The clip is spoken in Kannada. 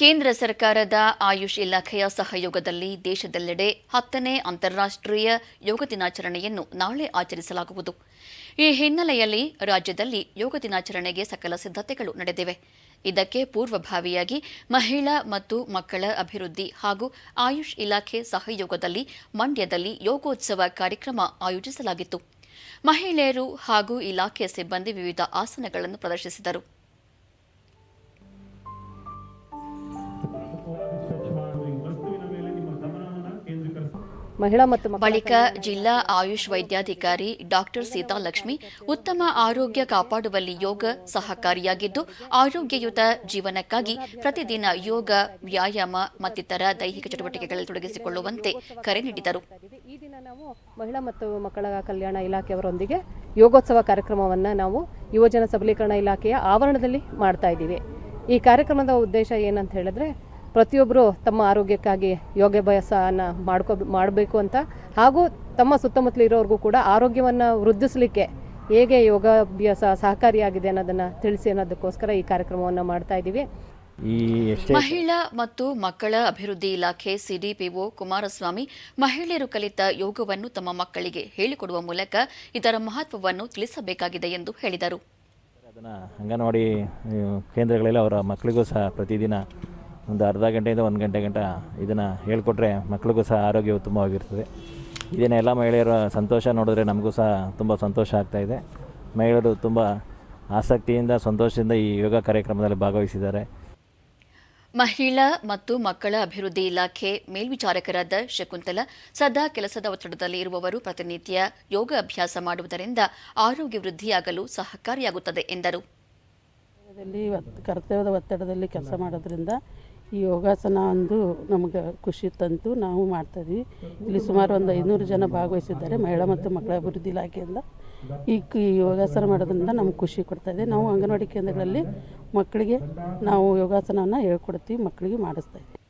ಕೇಂದ್ರ ಸರ್ಕಾರದ ಆಯುಷ್ ಇಲಾಖೆಯ ಸಹಯೋಗದಲ್ಲಿ ದೇಶದೆಲ್ಲೆಡೆ ಹತ್ತನೇ ಅಂತಾರಾಷ್ಟ್ರೀಯ ಯೋಗ ದಿನಾಚರಣೆಯನ್ನು ನಾಳೆ ಆಚರಿಸಲಾಗುವುದು. ಈ ಹಿನ್ನೆಲೆಯಲ್ಲಿ ರಾಜ್ಯದಲ್ಲಿ ಯೋಗ ದಿನಾಚರಣೆಗೆ ಸಕಲ ಸಿದ್ಧತೆಗಳು ನಡೆದಿವೆ. ಇದಕ್ಕೆ ಪೂರ್ವಭಾವಿಯಾಗಿ ಮಹಿಳಾ ಮತ್ತು ಮಕ್ಕಳ ಅಭಿವೃದ್ಧಿ ಹಾಗೂ ಆಯುಷ್ ಇಲಾಖೆ ಸಹಯೋಗದಲ್ಲಿ ಮಂಡ್ಯದಲ್ಲಿ ಯೋಗೋತ್ಸವ ಕಾರ್ಯಕ್ರಮ ಆಯೋಜಿಸಲಾಗಿತ್ತು. ಮಹಿಳೆಯರು ಹಾಗೂ ಇಲಾಖೆಯ ಸಿಬ್ಬಂದಿ ವಿವಿಧ ಆಸನಗಳನ್ನು ಪ್ರದರ್ಶಿಸಿದರು. ಮಹಿಳಾ ಮತ್ತು ಬಳಿಕ ಜಿಲ್ಲಾ ಆಯುಷ್ ವೈದ್ಯಾಧಿಕಾರಿ ಡಾಕ್ಟರ್ ಸೀತಾಲಕ್ಷ್ಮಿ ಉತ್ತಮ ಆರೋಗ್ಯ ಕಾಪಾಡುವಲ್ಲಿ ಯೋಗ ಸಹಕಾರಿಯಾಗಿದ್ದು ಆರೋಗ್ಯಯುತ ಜೀವನಕ್ಕಾಗಿ ಪ್ರತಿದಿನ ಯೋಗ ವ್ಯಾಯಾಮ ಮತ್ತಿತರ ದೈಹಿಕ ಚಟುವಟಿಕೆಗಳಲ್ಲಿ ತೊಡಗಿಸಿಕೊಳ್ಳುವಂತೆ ಕರೆ ನೀಡಿದರು. ಈ ದಿನ ನಾವು ಮಹಿಳಾ ಮತ್ತು ಮಕ್ಕಳ ಕಲ್ಯಾಣ ಇಲಾಖೆಯವರೊಂದಿಗೆ ಯೋಗೋತ್ಸವ ಕಾರ್ಯಕ್ರಮವನ್ನು ನಾವು ಯುವಜನ ಸಬಲೀಕರಣ ಇಲಾಖೆಯ ಆವರಣದಲ್ಲಿ ಮಾಡ್ತಾ ಇದ್ದೀವಿ. ಈ ಕಾರ್ಯಕ್ರಮದ ಉದ್ದೇಶ ಏನಂತ ಹೇಳಿದ್ರೆ ಪ್ರತಿಯೊಬ್ಬರು ತಮ್ಮ ಆರೋಗ್ಯಕ್ಕಾಗಿ ಯೋಗಾಭ್ಯಾಸನ ಮಾಡ್ಕೋ ಮಾಡಬೇಕು ಅಂತ. ಹಾಗೂ ತಮ್ಮ ಸುತ್ತಮುತ್ತಲು ಇರೋರಿಗೂ ಕೂಡ ಆರೋಗ್ಯವನ್ನು ವೃದ್ಧಿಸಲಿಕ್ಕೆ ಹೇಗೆ ಯೋಗಾಭ್ಯಾಸ ಸಹಕಾರಿಯಾಗಿದೆ ಅನ್ನೋದನ್ನು ತಿಳಿಸಿ ಅನ್ನೋದಕ್ಕೋಸ್ಕರ ಈ ಕಾರ್ಯಕ್ರಮವನ್ನು ಮಾಡ್ತಾ ಇದ್ದೀವಿ. ಮಹಿಳಾ ಮತ್ತು ಮಕ್ಕಳ ಅಭಿವೃದ್ಧಿ ಇಲಾಖೆ ಸಿಡಿಪಿಒ ಕುಮಾರಸ್ವಾಮಿ ಮಹಿಳೆಯರು ಕಲಿತ ಯೋಗವನ್ನು ತಮ್ಮ ಮಕ್ಕಳಿಗೆ ಹೇಳಿಕೊಡುವ ಮೂಲಕ ಇದರ ಮಹತ್ವವನ್ನು ತಿಳಿಸಬೇಕಾಗಿದೆ ಎಂದು ಹೇಳಿದರು. ಅದನ್ನು ಅಂಗನವಾಡಿ ಕೇಂದ್ರಗಳಲ್ಲಿ ಅವರ ಮಕ್ಕಳಿಗೂ ಸಹ ಪ್ರತಿದಿನ ಒಂದು ಅರ್ಧ ಗಂಟೆಯಿಂದ ಒಂದು ಗಂಟೆ ಗಂಟ ಇದನ್ನು ಹೇಳ್ಕೊಟ್ರೆ ಮಕ್ಕಳಿಗೂ ಸಹ ಆರೋಗ್ಯ ಉತ್ತಮವಾಗಿರ್ತದೆ. ಇದನ್ನು ಎಲ್ಲ ಮಹಿಳೆಯರ ಸಂತೋಷ ನೋಡಿದ್ರೆ ನಮಗೂ ಸಹ ತುಂಬ ಸಂತೋಷ ಆಗ್ತಾಯಿದೆ ಮಹಿಳೆಯರು ತುಂಬ ಆಸಕ್ತಿಯಿಂದ ಸಂತೋಷದಿಂದ ಈ ಯೋಗ ಕಾರ್ಯಕ್ರಮದಲ್ಲಿ ಭಾಗವಹಿಸಿದ್ದಾರೆ. ಮಹಿಳಾ ಮತ್ತು ಮಕ್ಕಳ ಅಭಿವೃದ್ಧಿ ಇಲಾಖೆ ಮೇಲ್ವಿಚಾರಕರಾದ ಶಕುಂತಲ ಸದಾ ಕೆಲಸದ ಒತ್ತಡದಲ್ಲಿ ಇರುವವರು ಪ್ರತಿನಿತ್ಯ ಯೋಗ ಅಭ್ಯಾಸ ಮಾಡುವುದರಿಂದ ಆರೋಗ್ಯ ವೃದ್ಧಿಯಾಗಲು ಸಹಕಾರಿಯಾಗುತ್ತದೆ ಎಂದರು. ಕರ್ತವ್ಯದ ಒತ್ತಡದಲ್ಲಿ ಕೆಲಸ ಮಾಡೋದ್ರಿಂದ ಈ ಯೋಗಾಸನ ಒಂದು ನಮ್ಗೆ ಖುಷಿ ತಂತು, ನಾವು ಮಾಡ್ತಾಯಿದ್ವಿ. ಇಲ್ಲಿ ಸುಮಾರು ಒಂದು ಐನೂರು ಜನ ಭಾಗವಹಿಸಿದ್ದಾರೆ, ಮಹಿಳಾ ಮತ್ತು ಮಕ್ಕಳ ಅಭಿವೃದ್ಧಿ ಇಲಾಖೆಯಿಂದ. ಈ ಯೋಗಾಸನ ಮಾಡೋದ್ರಿಂದ ನಮ್ಗೆ ಖುಷಿ ಕೊಡ್ತಾಯಿದೆ. ನಾವು ಅಂಗನವಾಡಿ ಕೇಂದ್ರಗಳಲ್ಲಿ ಮಕ್ಕಳಿಗೆ ನಾವು ಯೋಗಾಸನವನ್ನು ಹೇಳ್ಕೊಡ್ತೀವಿ, ಮಕ್ಕಳಿಗೆ ಮಾಡಿಸ್ತಾ ಇದ್ದೀವಿ